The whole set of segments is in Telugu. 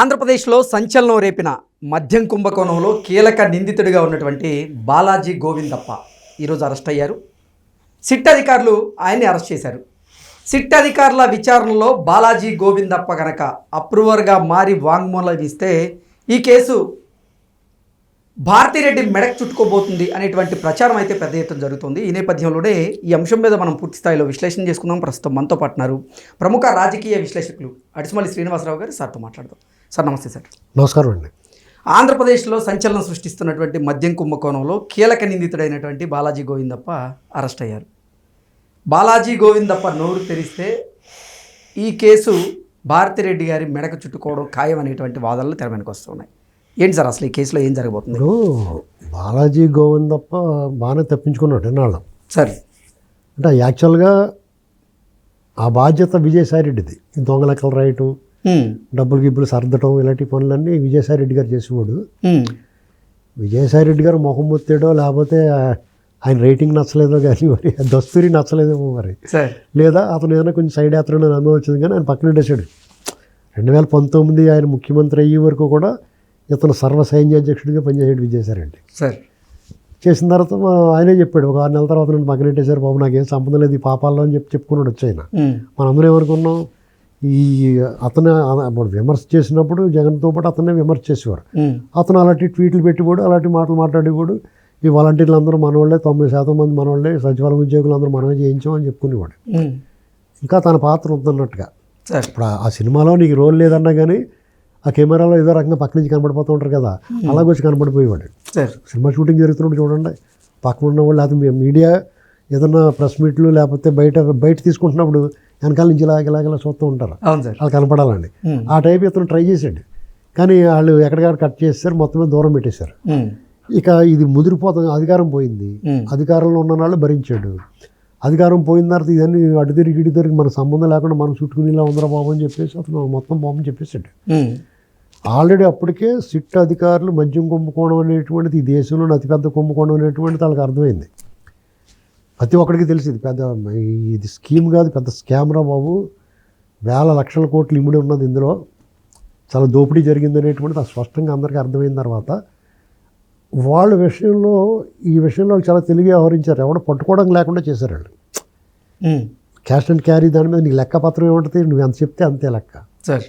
ఆంధ్రప్రదేశ్లో సంచలనం రేపిన మద్యం కుంభకోణంలో కీలక నిందితుడిగా ఉన్నటువంటి బాలాజీ గోవిందప్ప ఈరోజు అరెస్ట్ అయ్యారు. సిట్ అధికారులు ఆయన్ని అరెస్ట్ చేశారు. సిట్ అధికారుల విచారణలో బాలాజీ గోవిందప్ప గనక అప్రూవర్గా మారి వాంగ్మూలం ఇస్తే ఈ కేసు భారతిరెడ్డి మెడకు చుట్టుకోబోతుంది అనేటువంటి ప్రచారం అయితే పెద్ద ఎత్తున జరుగుతుంది. ఈ నేపథ్యంలోనే ఈ అంశం మీద మనం పూర్తి స్థాయిలో విశ్లేషణ చేసుకుందాం. ప్రస్తుతం మనతో పాటున్నారు ప్రముఖ రాజకీయ విశ్లేషకులు అడిసిమల్లి శ్రీనివాసరావు గారు. సార్తో మాట్లాడదాం. సార్ నమస్తే సార్. నమస్కారం అండి. ఆంధ్రప్రదేశ్లో సంచలనం సృష్టిస్తున్నటువంటి మద్యం కుంభకోణంలో కీలక నిందితుడైనటువంటి బాలాజీ గోవిందప్ప అరెస్ట్ అయ్యారు. బాలాజీ గోవిందప్ప నోరు తెరిస్తే ఈ కేసు భారతిరెడ్డి గారి మెడకు చుట్టుకోవడం ఖాయం అనేటువంటి వాదనలు తెర వెనక వస్తున్నాయి. ఏంటి సార్ అసలు ఈ కేసులో ఏం జరగబోతుంది? బాలాజీ గోవిందప్ప బాగానే తప్పించుకున్నాడు ఎన్నాళ్ళు? సార్. అంటే యాక్చువల్గా ఆ బాధ్యత విజయసాయి రెడ్డిది దొంగ లెక్కలు రాయటం. డబ్బులు గిబ్బులు సర్దటం ఇలాంటి పనులన్నీ విజయసాయి రెడ్డి గారు చేసేవాడు. హ్మ్. విజయసాయి రెడ్డి గారు మొహం మొత్తాడో లేకపోతే ఆయన రేటింగ్ నచ్చలేదో కానీ మరి దస్తూరి నచ్చలేదేమో మరి. లేదా అతను ఏదైనా కొంచెం సైడ్ యాత్రను అనుభవం వచ్చింది కానీ ఆయన పక్కన పెట్టేశాడు. రెండు వేల పంతొమ్మిది ఆయన ముఖ్యమంత్రి అయ్యే వరకు కూడా ఇతను సర్వ సైన్యాధ్యక్షుడిగా పనిచేసాడు విజయసాయి రెడ్డి సార్. చేసిన తర్వాత ఆయనే చెప్పాడు ఒక ఆరు నెలల తర్వాత నన్ను పక్కన పెట్టేశారు బాబు నాకేం సంబంధం లేదు ఈ పాపాల్లో అని చెప్పి చెప్పుకున్నాడు వచ్చి ఆయన హ్మ్. మనందరం ఏమనుకున్నాం? ఈ అతను అప్పుడు విమర్శ చేసినప్పుడు జగన్తో పాటు అతనే విమర్శ చేసేవారు. అతను అలాంటి ట్వీట్లు పెట్టిపోడు అలాంటి మాటలు మాట్లాడేవాడు. ఈ వాలంటీర్లు అందరూ మనవాళ్ళే తొంభై శాతం మంది మనవాళ్ళే సచివాలయ ఉద్యోగులు అందరూ మనమే చేయించాం అని చెప్పుకునేవాడు. ఇంకా తన పాత్ర ఉందన్నట్టుగా ఇప్పుడు ఆ- సినిమాలో నీకు రోల్ లేదన్నా కానీ ఆ కెమెరాలో ఏదో రకంగా పక్క నుంచి కనపడిపోతూ ఉంటారు కదా అలాగ వచ్చి కనపడిపోయేవాడు సార్. సినిమా షూటింగ్ జరుగుతున్నప్పుడు చూడండి పక్కన ఉన్న వాళ్ళు మీ- మీడియా ఏదన్నా ప్రెస్ మీట్లు లేకపోతే బయట బయట తీసుకుంటున్నప్పుడు వెనకాల నుంచి ఇలాగ ఇలాగ ఇలా చూస్తూ ఉంటారు. అవును సార్. వాళ్ళు కనపడాలండి. ఆ టైప్ ఇతను ట్రై చేశాడు. కానీ వాళ్ళు ఎక్కడికక్కడ కట్ చేస్తారు మొత్తమే దూరం పెట్టేశారు. ఇక ఇది ముదిరిపోతుంది అధికారం పోయింది. అధికారంలో ఉన్న వాళ్ళు భరించాడు. అధికారం పోయిన తర్వాత ఇదన్నీ అటు తిరిగి ఇటు తిరిగి మన సంబంధం లేకుండా మనం చుట్టుకుని ఇలా ఉందరా బాబు అని చెప్పేసి అతను మొత్తం బాబు చెప్పేశాడు. హ్మ్. ఆల్రెడీ అప్పటికే సిట్ అధికారులు మద్యం కుంభకోణం అనేటువంటిది ఈ దేశంలోని అతిపెద్ద కుంభకోణం అనేటువంటిది వాళ్ళకి అర్థమైంది. ప్రతి ఒక్కడికి తెలిసి ఇది పెద్ద ఇది స్కీమ్ కాదు పెద్ద స్కామ్ రా బాబు. వేల లక్షల కోట్లు ఇమిడి ఉన్నది ఇందులో. చాలా దోపిడీ జరిగింది అనేటువంటిది స్పష్టంగా అందరికీ అర్థమైన తర్వాత వాళ్ళ విషయంలో ఈ విషయంలో వాళ్ళు చాలా తెలివిగా వ్యవహరించారు. ఎవడో పట్టుకోవడం లేకుండా చేశారు వాళ్ళు. క్యాష్ అండ్ క్యారీ దాని మీద నీకు లెక్క పత్రం ఏముంటుంది? నువ్వు ఎంత చెప్తే అంతే లెక్క. సార్.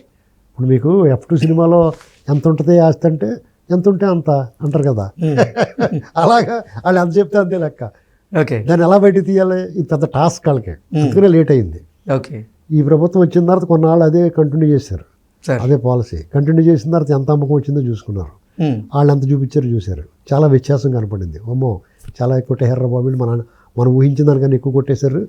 ఇప్పుడు మీకు ఎఫ్ టూ సినిమాలో ఎంత ఉంటుంది ఆస్తి అంటే ఎంత ఉంటే అంత అంటారు కదా. అలాగా వాళ్ళు ఎంత చెప్తే అంతే లెక్క. ఓకే. దాన్ని ఎలా బయట తీయాలి? ఇది పెద్ద టాస్క్ వాళ్ళకి. అందుకనే లేట్ అయింది. ఓకే. ఈ ప్రభుత్వం వచ్చిన తర్వాత కొన్నాళ్ళు అదే కంటిన్యూ చేశారు. అదే పాలసీ కంటిన్యూ చేసిన తర్వాత ఎంత అమ్మకం వచ్చిందో చూసుకున్నారు. వాళ్ళు ఎంత చూపించారో చూశారు. చాలా వ్యత్యాసం కనపడింది. అమ్మో చాలా ఎక్కువ కొట్టేశారు బాబు మన మనం ఊహించిన దానికన్నా ఎక్కువ కొట్టేశారు.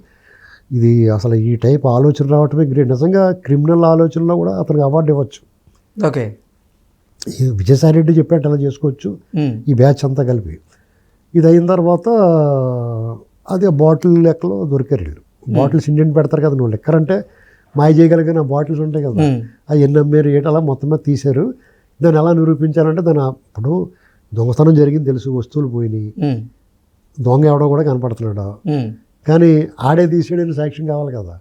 ఇది అసలు ఈ టైప్ ఆలోచన రావటమే గ్రేట్ నిజంగా క్రిమినల్ ఆలోచనలో కూడా అతనికి అవార్డు ఇవ్వచ్చు. ఓకే. విజయసాయి రెడ్డి చెప్పాడు అలా చేసుకోవచ్చు. ఈ బ్యాచ్ అంతా కలిపి. ఇది అయిన తర్వాత అది బాటిల్ లెక్కలో దొరికారు వీళ్ళు బాటిల్స్ ఇండియన్ పెడతారు కదా నువ్వు లెక్కర్ అంటే మాయ చేయగలిగిన బాటిల్స్ ఉంటాయి కదా. అవి ఎన్ని అమ్మారు ఏట అలా మొత్తం మీద తీశారు దాన్ని ఎలా నిరూపించారంటే దాని అప్పుడు దొంగతనం జరిగింది తెలుసు వస్తువులు పోయినాయి. దొంగ ఎవడో కూడా కనపడుతున్నాడు. కానీ ఆడే తీసాడని సాక్ష్యం కావాలి కదా.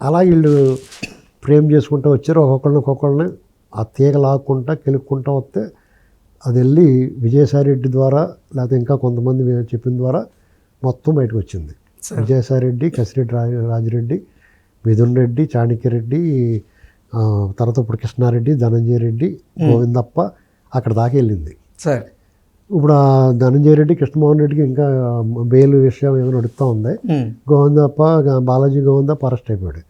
అలా వీళ్ళు ప్రేమ్ చేసుకుంటూ వచ్చారు ఒక్కొక్కరిని ఒక్కొక్కరిని ఆ తీగ లాక్కుంటా కెలుక్కుంటా వస్తే అది వెళ్ళి విజయసాయి రెడ్డి ద్వారా లేకపోతే ఇంకా కొంతమంది వే- చెప్పిన ద్వారా మొత్తం బయటకు వచ్చింది. సార్. విజయసాయి రెడ్డి కసిరెడ్డి రా రాజిరెడ్డి మిథున్ రెడ్డి చాణక్యరెడ్డి తర్వాత ఇప్పుడు కృష్ణారెడ్డి ధనంజయ రెడ్డి గోవిందప్ప అక్కడ దాకా వెళ్ళింది. సార్. ఇప్పుడు ఆ ధనంజయ రెడ్డి కృష్ణమోహన్ రెడ్డికి ఇంకా బెయిల్ విషయం ఏదో నడుస్తూ ఉంది. గోవిందప్ప బాలాజీ గోవిందప్ప అరెస్ట్ అయిపోయాడు.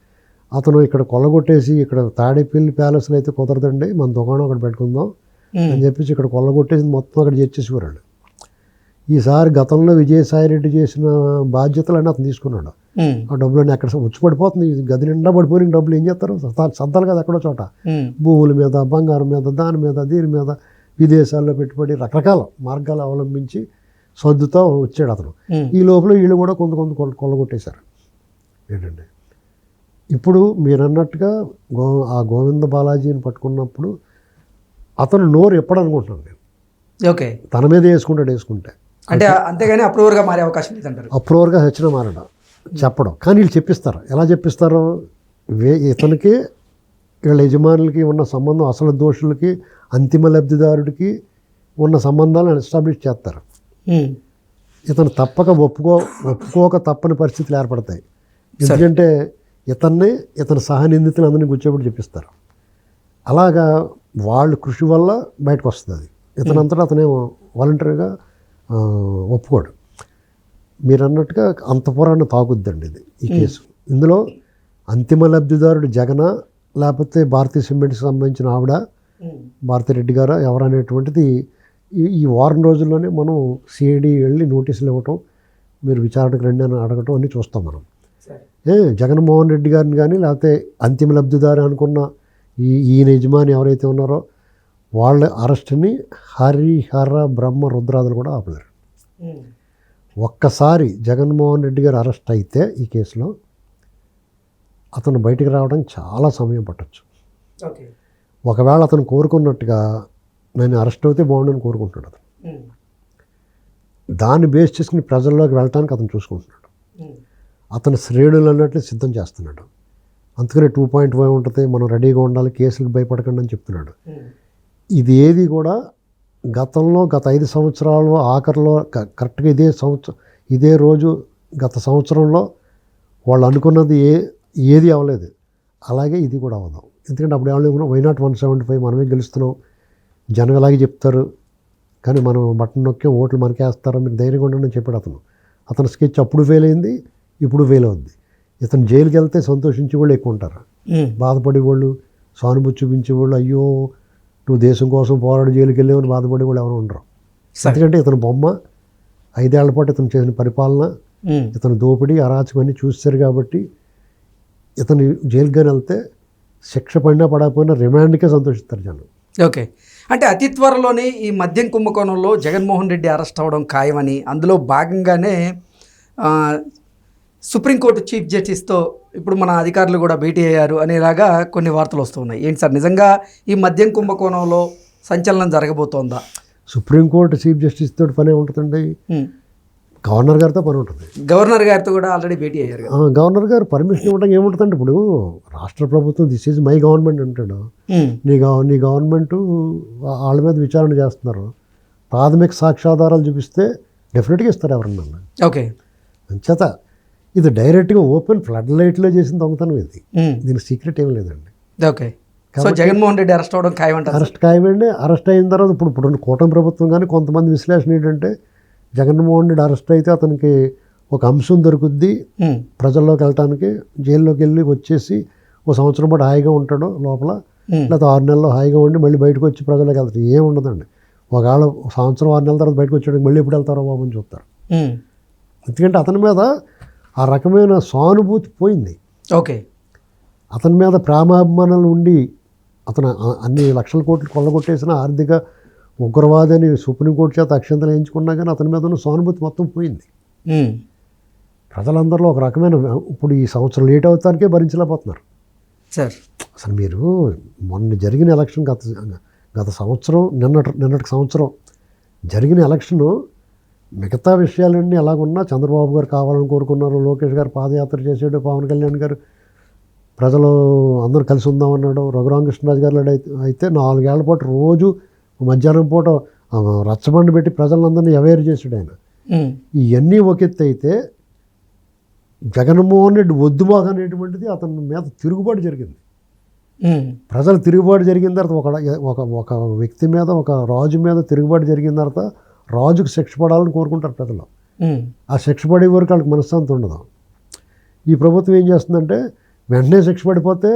అతను ఇక్కడ కొల్లగొట్టేసి ఇక్కడ తాడేపల్లి ప్యాలెస్లో అయితే కుదరదండి. మన దుకాణం అక్కడ పెట్టుకుందాం. అని చెప్పేసి ఇక్కడ కొల్లగొట్టేసి మొత్తం అక్కడ చేర్చేసేవారు ఈసారి గతంలో విజయసాయి రెడ్డి చేసిన బాధ్యతలన్నీ అతను తీసుకున్నాడు. ఆ డబ్బులన్నీ అక్కడ వచ్చి పడిపోతుంది. గది నిండా పడిపోయిన డబ్బులు ఏం చేస్తారు? సర్దాలు కదా ఎక్కడో చోట. భూముల మీద బంగారం మీద దాని మీద దీని మీద విదేశాల్లో పెట్టుబడి రకరకాల మార్గాలు అవలంబించి సర్దుతో వచ్చాడు అతను. ఈ లోపల వీళ్ళు కూడా కొంత కొంత కొల్ల- కొల్లగొట్టేశారు. ఏంటండి ఇప్పుడు మీరు అన్నట్టుగా గో ఆ గోవింద బాలాజీని పట్టుకున్నప్పుడు అతను నోరు ఎప్పుడనుకుంటున్నాను నేను. ఓకే. తన మీద వేసుకుంటాడు వేసుకుంటే. అంటే అంతేగాని అప్రూవర్గా మారే అవకాశం లేదంటారు. అప్రూవర్గా సచిన మారడం. చెప్పడం. కానీ వీళ్ళు చెప్పిస్తారు. ఎలా చెప్పిస్తారు? వే ఇతనికి వీళ్ళ యజమానులకి ఉన్న సంబంధం అసలు దోషులకి అంతిమ లబ్ధిదారుడికి ఉన్న సంబంధాలను ఎస్టాబ్లిష్ చేస్తారు. ఇతను తప్పక ఒప్పుకో ఒప్పుకోక తప్పని పరిస్థితులు ఏర్పడతాయి. ఎందుకంటే ఇతన్ని ఇతని సహనిందితులు అందరినీ కూర్చోబెట్టి చెప్పిస్తారు. అలాగా వాళ్ళు కృషి వల్ల బయటకు వస్తుంది అది ఇతనంతటా అతనేమో వాలంటరీగా ఒప్పుకోడు. మీరు అన్నట్టుగా అంతపురాన్ని తాగుద్దండి ఇది ఈ కేసు. ఇందులో అంతిమ లబ్ధిదారుడు జగన లేకపోతే భారతీయ సిమెంట్కి సంబంధించిన ఆవిడ ఉమ్. భారతిరెడ్డి గారు ఎవరనేటువంటిది ఈ ఈ వారం రోజుల్లోనే మనం సిఐడి వెళ్ళి నోటీసులు ఇవ్వటం మీరు విచారణకు రండి అని అడగటం అన్నీ చూస్తాం మనం. జగన్మోహన్ రెడ్డి గారిని కానీ లేకపోతే అంతిమ లబ్ధిదారు అనుకున్న ఈ ఈయన యజమాని ఎవరైతే ఉన్నారో వాళ్ళ అరెస్ట్ని హరి హర బ్రహ్మ రుద్రాదులు కూడా ఆపలేరు. ఒక్కసారి జగన్మోహన్ రెడ్డి గారు అరెస్ట్ అయితే ఈ కేసులో అతను బయటికి రావడానికి చాలా సమయం పట్టొచ్చు ఒకవేళ అతను కోరుకున్నట్టుగా నేను అరెస్ట్ అవుతే బాగుండని కోరుకుంటున్నాడు అతను. దాన్ని బేస్ చేసుకుని ప్రజల్లోకి వెళ్ళటానికి అతను చూసుకుంటున్నాడు. అతను శ్రేణులు అన్నట్లు సిద్ధం చేస్తున్నాడు అందుకనే టూ పాయింట్ ఫైవ్ ఉంటుంది మనం రెడీగా ఉండాలి కేసులకు భయపడకండి అని చెప్తున్నాడు. ఉమ్. ఇది ఏది కూడా గతంలో గత ఐదు సంవత్సరాలు ఆఖరిలో కరెక్ట్గా ఇదే సంవత్సరం ఇదే రోజు గత సంవత్సరంలో వాళ్ళు అనుకున్నది ఏ ఏది అవ్వలేదు. అలాగే ఇది కూడా అవ్వదు. ఎందుకంటే అప్పుడు ఏమన్నా why not one seventy five మనమే గెలుస్తున్నాం జనం అలాగే చెప్తారు కానీ మనం బటన్ నొక్కి ఓట్లు మనకే వేస్తారో మీరు ధైర్యంగా ఉండండి అని చెప్పాడు అతను. అతని స్కెచ్ అప్పుడు ఫెయిల్ అయింది ఇప్పుడు ఫెయిల్ అవుద్ది. ఇతను జైలుకి వెళ్తే సంతోషించే వాళ్ళు ఎక్కువ ఉంటారు ఉమ్. బాధపడే వాళ్ళు సానుభూతి చూపించే వాళ్ళు అయ్యో నువ్వు దేశం కోసం పోరాడి జైలుకి వెళ్ళావని బాధపడే వాళ్ళు ఎవరు ఉండరు. ఎందుకంటే ఇతను బొమ్మ ఐదేళ్ళ పాటు ఇతను చేసిన పరిపాలన. ఇతను దోపిడీ అరాచకం అన్నీ చూస్తారు కాబట్టి ఇతను కానీ వెళ్తే శిక్ష పడినా పడకపోయినా రిమాండ్కే సంతోషిస్తారు జనం. ఓకే. అంటే అతి త్వరలోనే ఈ మద్యం కుంభకోణంలో జగన్మోహన్ రెడ్డి అరెస్ట్ అవ్వడం ఖాయమని అందులో భాగంగానే సుప్రీంకోర్టు చీఫ్ జస్టిస్తో ఇప్పుడు మన అధికారులు కూడా భేటీ అయ్యారు అనేలాగా కొన్ని వార్తలు వస్తున్నాయి. ఏంటి సార్ నిజంగా ఈ మద్యం కుంభకోణంలో సంచలనం జరగబోతోందా? సుప్రీంకోర్టు చీఫ్ జస్టిస్ తోటి పనే ఉంటుందండి. గవర్నర్ గారితో పని ఉంటుంది. గవర్నర్ గారితో కూడా ఆల్రెడీ భేటీ అయ్యారు గవర్నర్ గారు పర్మిషన్ ఇవ్వడం ఏముంటుందండి ఇప్పుడు? రాష్ట్ర ప్రభుత్వం దిస్ ఈజ్ మై గవర్నమెంట్ అంటాడు. నీ గవ నీ గవర్నమెంటు వాళ్ళ మీద విచారణ చేస్తున్నారు. ప్రాథమిక సాక్ష్యాధారాలు చూపిస్తే డెఫినెట్గా ఇస్తారు ఎవరన్నా. ఓకే. అంచేత ఇది డైరెక్ట్గా ఓపెన్ ఫ్లడ్ లైట్లో చేసిన దొంగతనం ఇది. దీనికి సీక్రెట్ ఏం లేదండి. Okay. So Jaganmohan Reddy arrest అవ్వడం ఖాయం అంటారు అరెస్ట్ ఖాయమండి. అరెస్ట్ అయిన తర్వాత ఇప్పుడు ఇప్పుడు కూటమి ప్రభుత్వం కానీ కొంతమంది విశ్లేషణ ఏంటంటే జగన్మోహన్ రెడ్డి అరెస్ట్ అయితే అతనికి ఒక అంశం దొరుకుద్ది. ప్రజల్లోకి వెళ్ళటానికి జైల్లోకి వెళ్ళి వచ్చేసి ఓ సంవత్సరం పాటు హాయిగా ఉంటాడు లోపల. లేకపోతే ఆరు నెలలు హాయిగా ఉండి మళ్ళీ బయటకు వచ్చి ప్రజలకు వెళ్తారు ఏం ఉండదండి. ఒకవేళ ఒక సంవత్సరం ఆరు నెలల తర్వాత బయటకు వచ్చాడు మళ్ళీ ఎప్పుడు వెళ్తారో బాబు అని చూస్తారు. ఎందుకంటే అతని మీద ఆ రకమైన సానుభూతి పోయింది. ఓకే. అతని మీద ప్రేమాభిమానాలు ఉండి అతను అన్ని లక్షల కోట్లు కొల్లగొట్టేసిన ఆర్థిక ఉగ్రవాదని సుప్రీంకోర్టు చేత అక్షంతలు వేయించుకున్నా కానీ అతని మీద ఉన్న సానుభూతి మొత్తం పోయింది. ప్రజలందరిలో ఒక రకమైన ఇప్పుడు ఈ సంవత్సరం లేట్ అవుతానికే భరించలేకపోతున్నారు. సార్. అసలు మీరు మొన్న జరిగిన ఎలక్షన్ గత గత సంవత్సరం నిన్నటి నిన్నటి సంవత్సరం జరిగిన ఎలక్షను మిగతా విషయాలన్నీ ఎలాగున్నా చంద్రబాబు గారు కావాలని కోరుకున్నారు లోకేష్ గారు పాదయాత్ర చేసాడు పవన్ కళ్యాణ్ గారు ప్రజలు అందరూ కలిసి ఉందామన్నాడు రఘురామకృష్ణరాజు గారు అయితే అయితే నాలుగేళ్ళ పాటు రోజు మధ్యాహ్నం పూట రచ్చబండి పెట్టి ప్రజలందరినీ అవేర్ చేసాడు ఆయన. ఇవన్నీ ఒక ఎత్తు అయితే జగన్మోహన్ రెడ్డి వద్దుబాగా అనేటువంటిది అతని మీద తిరుగుబాటు జరిగింది. ప్రజలు తిరుగుబాటు జరిగిన తర్వాత ఒక ఒక వ్యక్తి మీద ఒక రాజు మీద తిరుగుబాటు జరిగిన తర్వాత రాజుకు శిక్ష పడాలని కోరుకుంటారు ప్రజలు. ఆ శిక్ష పడే వరకు వాళ్ళకి మనశ్శాంతి ఉండదు. ఈ ప్రభుత్వం ఏం చేస్తుందంటే వెంటనే శిక్ష పడిపోతే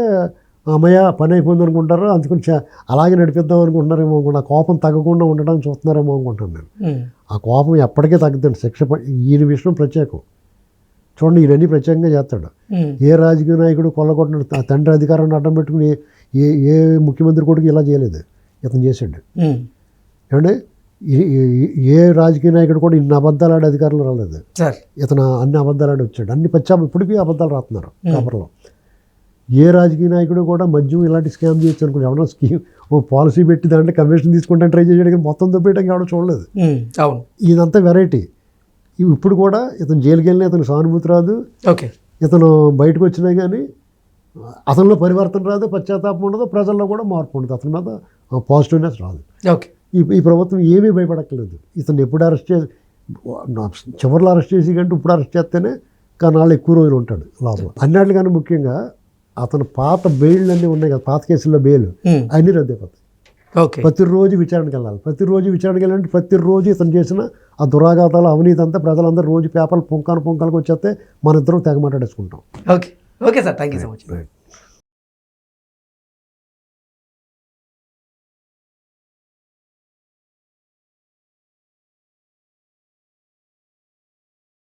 అమ్మయ్య పని అయిపోయింది అనుకుంటారు. అందుకని అలాగే నడిపిద్దాం అనుకుంటున్నారేమో అనుకుంటా. ఆ కోపం తగ్గకుండా ఉండడానికి చూస్తున్నారేమో అనుకుంటాను నేను. ఆ కోపం ఎప్పటికీ తగ్గదండి శిక్ష ఈయన విషయం ప్రత్యేకం. చూడండి ఈయనన్నీ ప్రత్యేకంగా చేస్తాడు. ఏ రాజకీయ నాయకుడు కొల్లగొట్టిన తండ్రి అధికారాన్ని అడ్డం పెట్టుకుని ఏ ఏ ముఖ్యమంత్రి కొడుకు ఇలా చేయలేదు. ఇతను చేశాడు ఉమ్. ఏ రాజకీయ నాయకుడు కూడా ఇన్ని అబద్ధాలు ఆడే అధికారులు రాలేదు. ఇతను అన్ని అబద్ధాలు ఆడి వచ్చాడు. అన్ని పచ్చాపు ఇప్పటికీ అబద్ధాలు రాస్తున్నారు పేపర్లో ఏ రాజకీయ నాయకుడు కూడా మద్యం ఇలాంటి స్కామ్ చేయొచ్చు అనుకుని ఎవడో స్కీమ్ ఓ పాలసీ పెట్టి దాంట్లో కమిషన్ తీసుకుంటాను ట్రై కానీ మొత్తం దొబ్బేయడానికి ఎవడో చూడలేదు. అవును. ఇదంతా వెరైటీ. ఇవి ఇప్పుడు కూడా ఇతను జైలుకి వెళ్ళిన ఇతను సానుభూతి రాదు. ఓకే. ఇతను బయటకు వచ్చినా కానీ అతనిలో పరివర్తన రాదు పశ్చాత్తాపం ఉండదు ప్రజల్లో కూడా మార్పు ఉండదు. అతని మీద పాజిటివ్నెస్ రాదు. ఓకే. ఈ ఈ ప్రభుత్వం ఏమీ భయపడక్కర్లేదు. ఇతను ఎప్పుడు అరెస్ట్ చేసి చివరిలో అరెస్ట్ చేసి కంటే ఇప్పుడు అరెస్ట్ చేస్తేనే కనాళ్ళు ఎక్కువ రోజులు ఉంటాడు లోపల అన్నిటికన్నా ముఖ్యంగా అతను పాత బెయిల్ అన్నీ ఉన్నాయి కదా పాత కేసుల్లో బెయిల్ అన్నీ రద్దయిపోతాయి ఓకే. ప్రతిరోజు విచారణకి వెళ్ళాలి. ప్రతిరోజు విచారణకి వెళ్ళాలంటే ప్రతిరోజు ఇతను చేసిన ఆ దురాఘాతాలు అవినీతి అంతా ప్రజలందరూ రోజు పేపర్లు పుంకాను పుంకాలకు వచ్చేస్తే మన ఇద్దరం తెగ మాట్లాడేసుకుంటాం. Okay. Okay sir. Thank you so much.